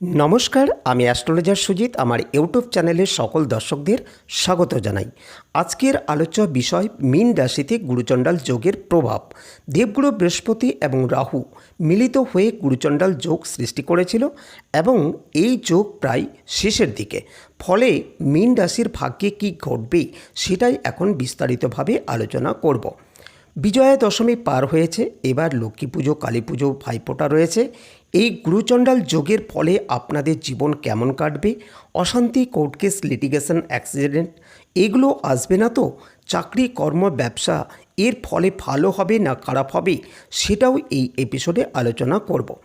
নমস্কার, আমি অ্যাস্ট্রোলজার সুজিত, আমার ইউটিউব চ্যানেলের সকল দর্শকদের স্বাগত জানাই। আজকের আলোচ্য বিষয়, মীন রাশিতে গুরুচণ্ডাল যোগের প্রভাব। দেবগুরু বৃহস্পতি এবং রাহু মিলিত হয়ে গুরুচণ্ডাল যোগ সৃষ্টি করেছিল এবং এই যোগ প্রায় শেষের দিকে। ফলে মীন রাশির ভাগ্যে কী ঘটবে সেটাই এখন বিস্তারিতভাবে আলোচনা করব। বিজয়া দশমী পার হয়েছে, এবার লক্ষ্মী পুজো, কালী পুজো, ভাইফোঁটা রয়েছে। এই গুরুচণ্ডাল যোগের ফলে আপনাদের জীবন কেমন কাটবে? অশান্তি, কোর্ট কেস লিটিগেশন অ্যাক্সিডেন্ট এগুলো আসবে না তো? চাকরি, কর্ম, ব্যবসা, এর ফলে ভালো হবে না খারাপ হবে? সেটাও এই এপিসোডে আলোচনা করব।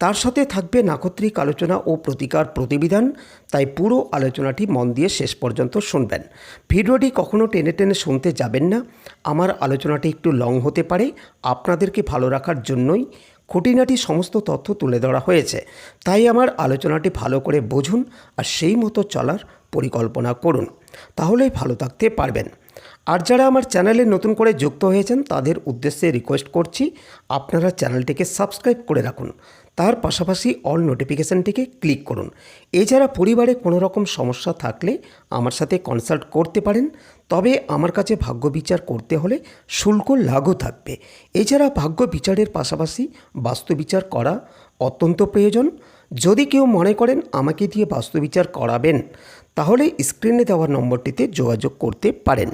তার সাথে থাকবে নাক্ষত্রিক আলোচনা ও প্রতিকার প্রতিবিধান। তাই পুরো আলোচনাটি মন দিয়ে শেষ পর্যন্ত শুনবেন। ভিডিওটি কখনো টেনে টেনে শুনতে যাবেন না। আমার আলোচনাটি একটু লং হতে পারে। আপনাদেরকে ভালো রাখার জন্যই খুঁটিনাটি সমস্ত তথ্য তুলে ধরা হয়েছে। তাই আমার আলোচনাটি ভালো করে বুঝুন আর সেই মতো চলার পরিকল্পনা করুন। তাহলেই ভালো থাকতে পারবেন। আর যারা আমার চ্যানেলে নতুন করে যুক্ত হয়েছেন, তাদের উদ্দেশ্যে রিকোয়েস্ট করছি, আপনারা চ্যানেলটিকে সাবস্ক্রাইব করে রাখুন। তার পাশাপাশি অল নোটিফিকেশানটিকে ক্লিক করুন। এছাড়া পরিবারে কোনো রকম সমস্যা থাকলে আমার সাথে কনসাল্ট করতে পারেন, তবে আমার কাছে ভাগ্য বিচার করতে হলে শুল্ক লাগু থাকবে। এছাড়া ভাগ্য বিচারের পাশাপাশি বাস্তু বিচার করা অত্যন্ত প্রয়োজন, যদি কেউ মনে করেন আমাকে দিয়ে বাস্তু বিচার করাবেন, তাহলে স্ক্রিনে দেওয়া নম্বরটিতে যোগাযোগ করতে পারেন।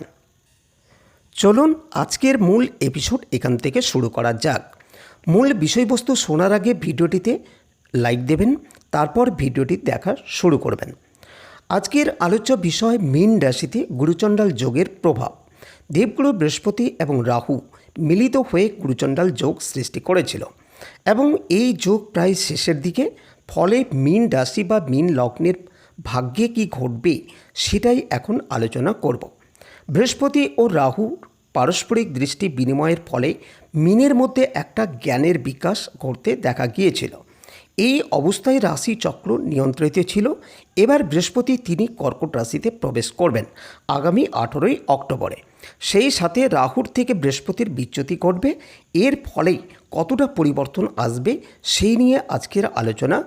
চলুন আজকের মূল এপিসোড এখান থেকে শুরু করা যাক। মূল বিষয়বস্তু শোনার আগে ভিডিওটিতে লাইক দেবেন, তারপর ভিডিওটি দেখা শুরু করবেন। আজকের আলোচ্য বিষয় মীন রাশিতে গুরুচণ্ডাল যোগের প্রভাব। দেবগুরু বৃহস্পতি এবং রাহু মিলিত হয়ে গুরুচণ্ডাল যোগ সৃষ্টি করেছিল এবং এই যোগ প্রায় শেষের দিকে, ফলে মীন রাশি বা মীন লগ্নের ভাগ্যে কি ঘটবে সেটাই এখন আলোচনা করব। বৃহস্পতি ও রাহু পারস্পরিক দৃষ্টি বিনিময়ের ফলে মিনের মধ্যে একটা জ্ঞানের বিকাশ ঘটতে দেখা গিয়েছিল। এই অবস্থায় রাশি চক্র নিয়ন্ত্রিত ছিল। এবার বৃহস্পতি তিনি কর্কট রাশিতে প্রবেশ করবেন আগামী আঠেরোই অক্টোবরে। সেই সাথে রাহুর থেকে বৃহস্পতির বিচ্যুতি ঘটবে। এর ফলেই কতটা পরিবর্তন আসবে সেই নিয়ে আজকের আলোচনা।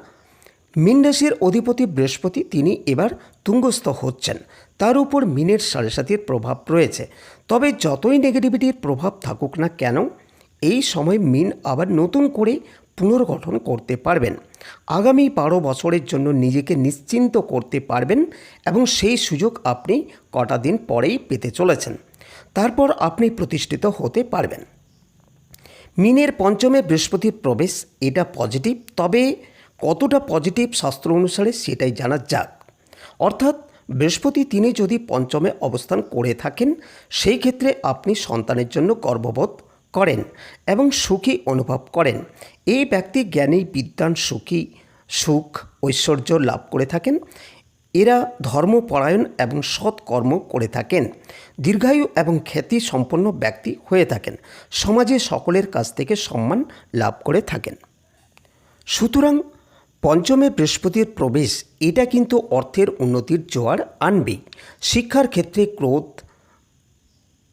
মিন রাশির অধিপতি বৃহস্পতি তিনি এবার তুঙ্গস্থ হচ্ছেন। তার উপর মিনের সাড়ে সাতির প্রভাব রয়েছে। তবে যতই নেগেটিভিটির প্রভাব থাকুক না কেন, এই সময় মিন আবার নতুন করে পুনর্গঠন করতে পারবেন। আগামী বারো বছরের জন্য নিজেকে নিশ্চিন্ত করতে পারবেন এবং সেই সুযোগ আপনি কটা দিন পরেই পেতে চলেছেন। তারপর আপনি প্রতিষ্ঠিত হতে পারবেন। মিনের পঞ্চমে বৃহস্পতির প্রবেশ, এটা পজিটিভ, তবে কতটা পজিটিভ শাস্ত্র অনুসারে সেটাই জানা যাক। অর্থাৎ বৃহস্পতি তিনি যদি পঞ্চমে অবস্থান করে থাকেন, সেই ক্ষেত্রে আপনি সন্তানের জন্য গর্ববোধ করেন এবং সুখী অনুভব করেন। এই ব্যক্তি জ্ঞানী বিদ্যান সুখী, সুখ, ঐশ্বর্য লাভ করে থাকেন। এরা ধর্মপরায়ণ এবং সৎ কর্ম করে থাকেন। দীর্ঘায়ু এবং খ্যাতি সম্পন্ন ব্যক্তি হয়ে থাকেন। সমাজে সকলের কাছ থেকে সম্মান লাভ করে থাকেন। সুতরাং পঞ্চমে বৃহস্পতির প্রবেশ, এটা কিন্তু অর্থের উন্নতির জোয়ার আনবে। শিক্ষার ক্ষেত্রে ক্রোধ,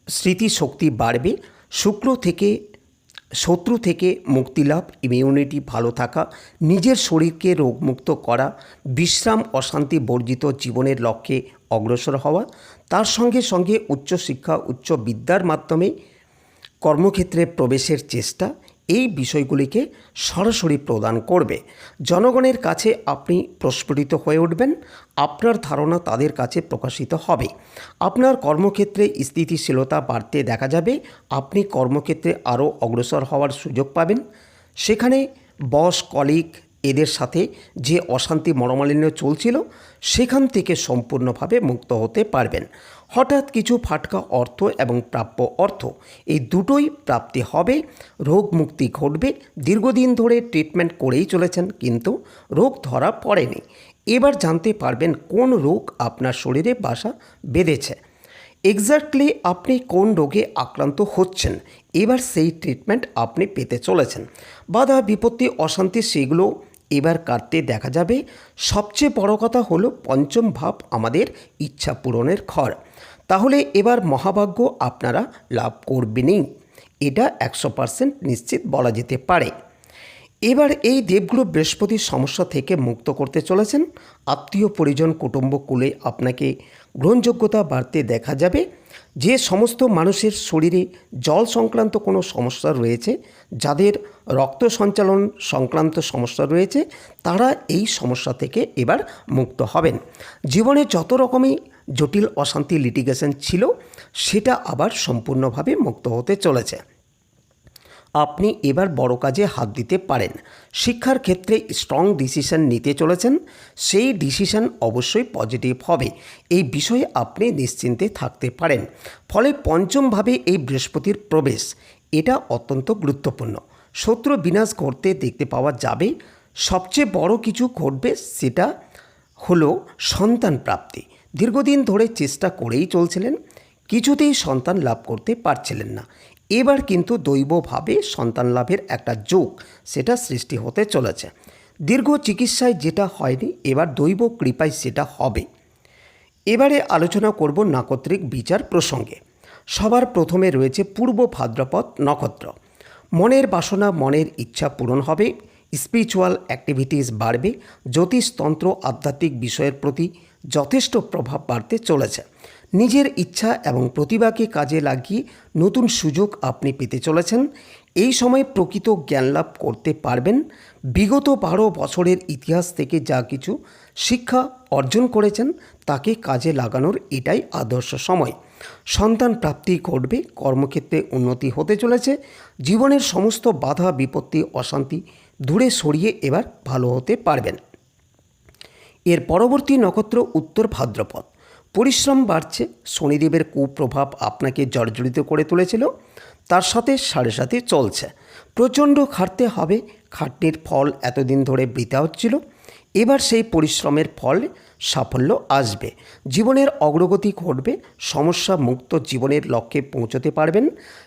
স্মৃতিশক্তি বাড়বে, শুক্র থেকে, শত্রু থেকে মুক্তিলাভ ইমিউনিটি ভালো থাকা, নিজের শরীরকে রোগমুক্ত করা, বিশ্রাম অশান্তি বর্জিত জীবনের লক্ষ্যে অগ্রসর হওয়া, তার সঙ্গে সঙ্গে উচ্চশিক্ষা, উচ্চ বিদ্যার মাধ্যমে কর্মক্ষেত্রে প্রবেশের চেষ্টা এই বিষয়গুলিকে সরাসরি প্রদান করবে। জনগণের কাছে আপনি প্রস্ফুটিত হয়ে উঠবেন, আপনার ধারণা তাদের কাছে প্রকাশিত হবে। আপনার কর্মক্ষেত্রে স্থিতিশীলতা বাড়তে দেখা যাবে, আপনি কর্মক্ষেত্রে আরও অগ্রসর হওয়ার সুযোগ পাবেন। সেখানে বস, কলিগ এদের সাথে যে অশান্তি মরমালিন্য চলছিল, সেখান থেকে সম্পূর্ণভাবে মুক্ত হতে পারবেন। হঠাৎ কিছু ফাটকা অর্থ এবং প্রাপ্য অর্থ। এই দুটোই প্রাপ্তি হবে। রোগ মুক্তি ঘটবে। দীর্ঘদিন ধরে ট্রিটমেন্ট করেই চলেছেন, কিন্তু রোগ ধরা পড়েনি। এবার জানতে পারবেন কোন রোগ আপনার শরীরে বাসা বেঁধেছে। এক্স্যাক্টলি আপনি কোন রোগে আক্রান্ত হচ্ছেন? এবার সেই ট্রিটমেন্ট আপনি পেতে চলেছেন। বাধা, বিপত্তি, অশান্তি সেগুলো এবার কাটতে দেখা যাবে। সবচেয়ে বড় কথা হলো পঞ্চম ভাব আমাদের ইচ্ছা পূরণের ঘর। তাহলে এবার মহাভাগ্য আপনারা লাভ করবেনই। এটা একশো পার্সেন্ট নিশ্চিত বলা যেতে পারে। এবার এই দেবগুরু বৃহস্পতির সমস্যা থেকে মুক্ত করতে চলেছেন। আত্মীয় পরিজন কুটুম্ব কুলে আপনাকে গ্রহণযোগ্যতা বাড়তে দেখা যাবে। যে সমস্ত মানুষের শরীরে জল সংক্রান্ত কোনো সমস্যা রয়েছে, যাদের রক্ত সঞ্চালন সংক্রান্ত সমস্যা রয়েছে, তারা এই সমস্যা থেকে এবার মুক্ত হবেন। জীবনে যত রকমই জটিল অশান্তি লিটিগেশন ছিল, সেটা আবার সম্পূর্ণভাবে মুক্ত হতে চলেছে। আপনি এবার বড় কাজে হাত দিতে পারেন। শিক্ষার ক্ষেত্রে স্ট্রং ডিসিশন নিতে চলেছেন, সেই ডিসিশন অবশ্যই পজিটিভ হবে। এই বিষয়ে আপনি নিশ্চিন্তে থাকতে পারেন। ফলে পঞ্চমভাবে এই বৃহস্পতির প্রবেশ, এটা অত্যন্ত গুরুত্বপূর্ণ। শত্রু বিনাশ করতে দেখতে পাওয়া যাবে। সবচেয়ে বড় কিছু ঘটবে, সেটা হলো সন্তান প্রাপ্তি। দীর্ঘদিন ধরে চেষ্টা করেই চলছিলেন, কিছুতেই সন্তান লাভ করতে পারছিলেন না। এবার কিন্তু দৈবভাবে সন্তান লাভের একটা যোগ সেটা সৃষ্টি হতে চলেছে। দীর্ঘ চিকিৎসায় যেটা হয়নি, এবার দৈব কৃপায় সেটা হবে। এবারে আলোচনা করব নাকত্রিক বিচার প্রসঙ্গে। সবার প্রথমে রয়েছে পূর্ব ভাদ্রপদ নক্ষত্র। মনের বাসনা, মনের ইচ্ছা পূরণ হবে স্পিরিচুয়াল অ্যাক্টিভিটিস বাড়বে, জ্যোতিষতন্ত্র আধ্যাত্মিক বিষয়ের প্রতি যথেষ্ট প্রভাব বাড়তে চলেছে। নিজের ইচ্ছা এবং প্রতিভাকে কাজে লাগিয়ে নতুন সুযোগ আপনি পেতে চলেছেন। এই সময় প্রকৃত জ্ঞান লাভ করতে পারবেন। বিগত বারো বছরের ইতিহাস থেকে যা কিছু শিক্ষা অর্জন করেছেন, তাকে কাজে লাগানোর এটাই আদর্শ সময়। সন্তান প্রাপ্তি ঘটবে, কর্মক্ষেত্রে উন্নতি হতে চলেছে। জীবনের সমস্ত বাধা, বিপত্তি, অশান্তি দূরে সরিয়ে এবার ভালো হতে পারবেন। এর পরবর্তী নক্ষত্র উত্তর ভাদ্রপদ। পরিশ্রম বাড়ছে, শনিদেবের কুপ্রভাব আপনাকে জর্জরিত করে তুলেছিল, তার সাথে সাড়ে সাথে চলছে। প্রচণ্ড খাটতে হবে, খাটনির ফল এতদিন ধরে বৃথা হচ্ছিল, এবার সেই পরিশ্রমের ফল সাফল্য আসবে। জীবনের অগ্রগতি ঘটবে, সমস্যা মুক্ত জীবনের লক্ষ্যে পৌঁছতে পারবেন,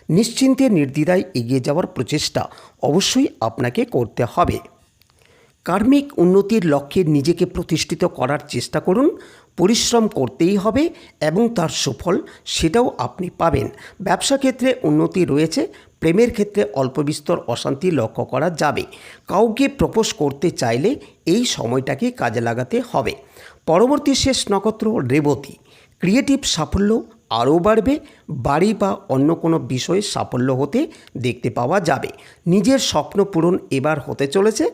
নিশ্চিন্তে নির্দ্বিধায় এগিয়ে যাওয়ার প্রচেষ্টা অবশ্যই আপনাকে করতে হবে। কার্মিক উন্নতির লক্ষ্যে নিজেকে প্রতিষ্ঠিত করার চেষ্টা করুন, পরিশ্রম করতেই হবে এবং তার সুফল সেটাও আপনি পাবেন। ব্যবসা ক্ষেত্রে উন্নতি রয়েছে, প্রেমের ক্ষেত্রে অল্প বিস্তর অশান্তি লক্ষ্য করা যাবে। কাউকে প্রপোজ করতে চাইলে এই সময়টাকে কাজে লাগাতে হবে। পরবর্তী শেষ নক্ষত্র রেবতী। ক্রিয়েটিভ সাফল্য আরও বাড়বে, বাড়ি বা অন্য কোনো বিষয়ে সাফল্য হতে দেখতে পাওয়া যাবে। নিজের স্বপ্ন পূরণ এবার হতে চলেছে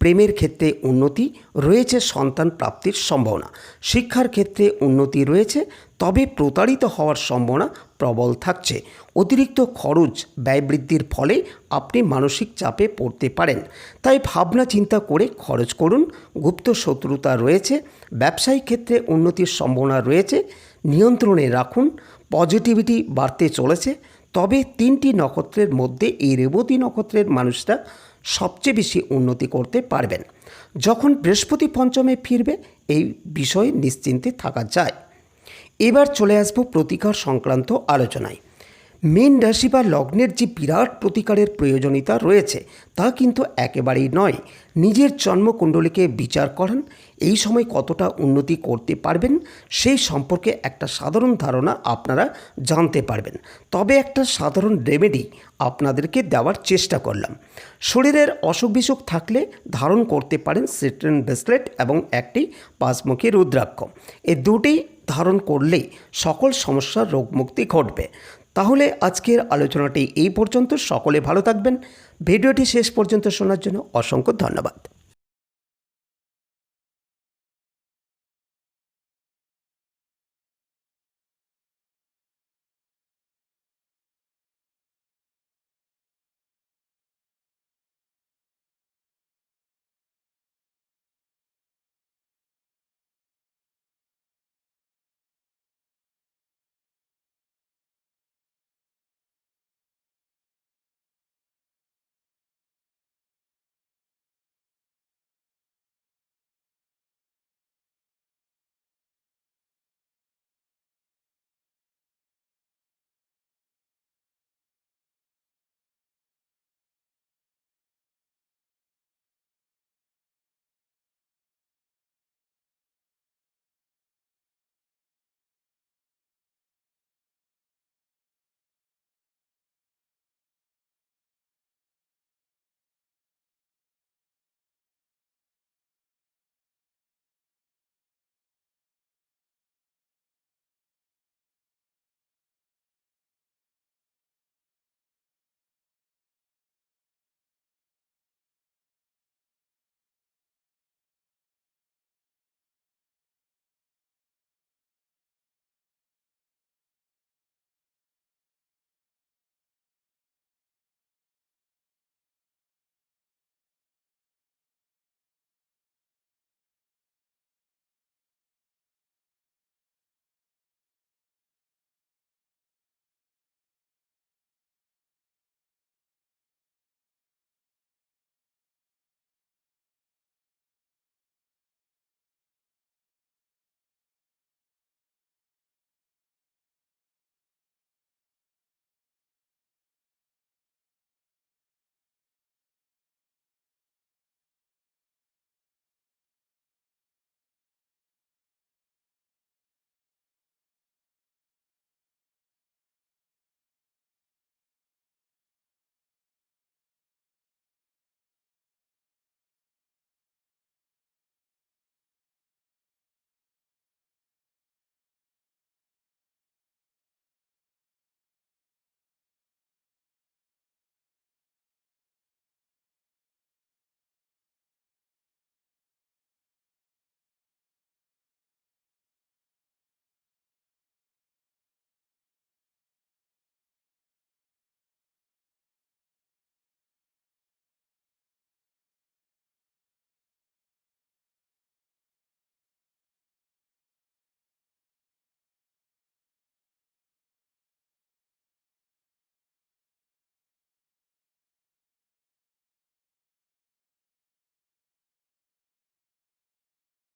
প্রেমের ক্ষেত্রে উন্নতি রয়েছে, সন্তান প্রাপ্তির সম্ভাবনা। শিক্ষার ক্ষেত্রে উন্নতি রয়েছে, তবে প্রতারিত হওয়ার সম্ভাবনা প্রবল থাকছে। অতিরিক্ত খরচ ব্যয় বৃদ্ধির ফলে আপনি মানসিক চাপে পড়তে পারেন। তাই ভাবনা চিন্তা করে খরচ করুন, গুপ্ত শত্রুতা রয়েছে, ব্যবসায়িক ক্ষেত্রে উন্নতির সম্ভাবনা রয়েছে, নিয়ন্ত্রণে রাখুন, পজিটিভিটি বাড়তে চলেছে, তবে তিনটি নক্ষত্রের মধ্যে এই রেবতী নক্ষত্রের মানুষরা সবচেয়ে বেশি উন্নতি করতে পারবেন। যখন বৃহস্পতি পঞ্চমে ফিরবে, এই বিষয়ে নিশ্চিন্তে থাকা যায়। এবার চলে আসব প্রতিকার সংক্রান্ত আলোচনায়। মীন রাশি বা লগ্নের যে বিরাট প্রতিকারের প্রয়োজনীয়তা রয়েছে, তা কিন্তু একেবারেই নয়। নিজের জন্মকুণ্ডলীকে বিচার করেন, এই সময় কতটা উন্নতি করতে পারবেন, সেই সম্পর্কে একটা সাধারণ ধারণা আপনারা জানতে পারবেন। তবে একটা সাধারণ রেমেডি আপনাদেরকে দেওয়ার চেষ্টা করলাম। শরীরের অসুখ বিসুখ থাকলে ধারণ করতে পারেন সিট্রেন ব্রেসলেট এবং একটি পাঁচমুখী রুদ্রাক্ষ। এই দুটি ধারণ করলেই সকল সমস্যার রোগমুক্তি ঘটবে। তাহলে আজকের আলোচনাটি এই পর্যন্ত। সকলে ভালো থাকবেন। ভিডিওটি শেষ পর্যন্ত শোনার জন্য অসংখ্য ধন্যবাদ।